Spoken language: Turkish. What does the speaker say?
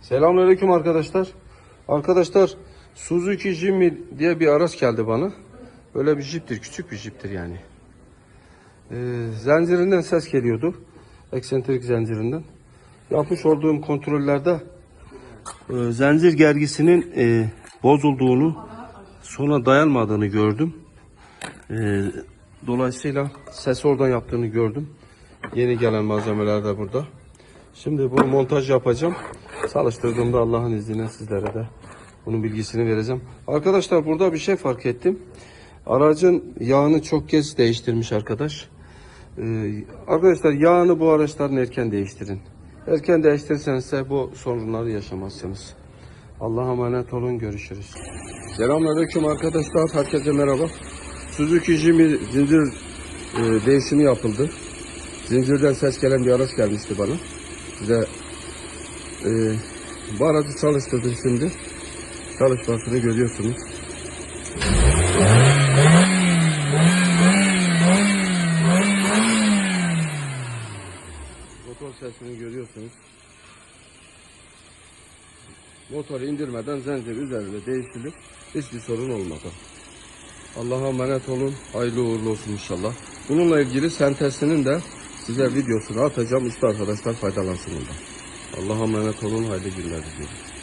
Selamünaleyküm arkadaşlar. Arkadaşlar Suzuki Jimmy diye bir araç geldi bana. Böyle bir jiptir, küçük bir jiptir yani. Ee, zincirinden ses geliyordu. Eksentrik zincirinden. Yapmış olduğum kontrollerde e, zincir gergisinin e, bozulduğunu, sona dayanmadığını gördüm. E, dolayısıyla ses oradan yaptığını gördüm. Yeni gelen malzemeler de burada. Şimdi bunu montaj yapacağım. Çalıştırdığımda Allah'ın izniyle sizlere de bunun bilgisini vereceğim. Arkadaşlar burada bir şey fark ettim. Aracın yağını çok kez değiştirmiş arkadaş. Ee, arkadaşlar yağını bu araçların erken değiştirin. Erken değiştirirseniz de bu sorunları yaşamazsınız. Allah'a emanet olun. Görüşürüz. Selamünaleyküm arkadaşlar. Herkese merhaba. Suzuki Jimmy zincir e, değişimi yapıldı. Zincirden ses gelen bir araç gelmişti bana. Size e, bu aracı çalıştırdım şimdi. Çalışmasını görüyorsunuz. Motor sesini görüyorsunuz. Motoru indirmeden zincir üzerinde değiştirip hiçbir sorun olmadı. Allah'a emanet olun. Hayırlı uğurlu olsun inşallah. Bununla ilgili sentezinin de size videosunu atacağım. İşte arkadaşlar faydalansın bundan. Allah'a emanet olun. Hayırlı günler diliyorum.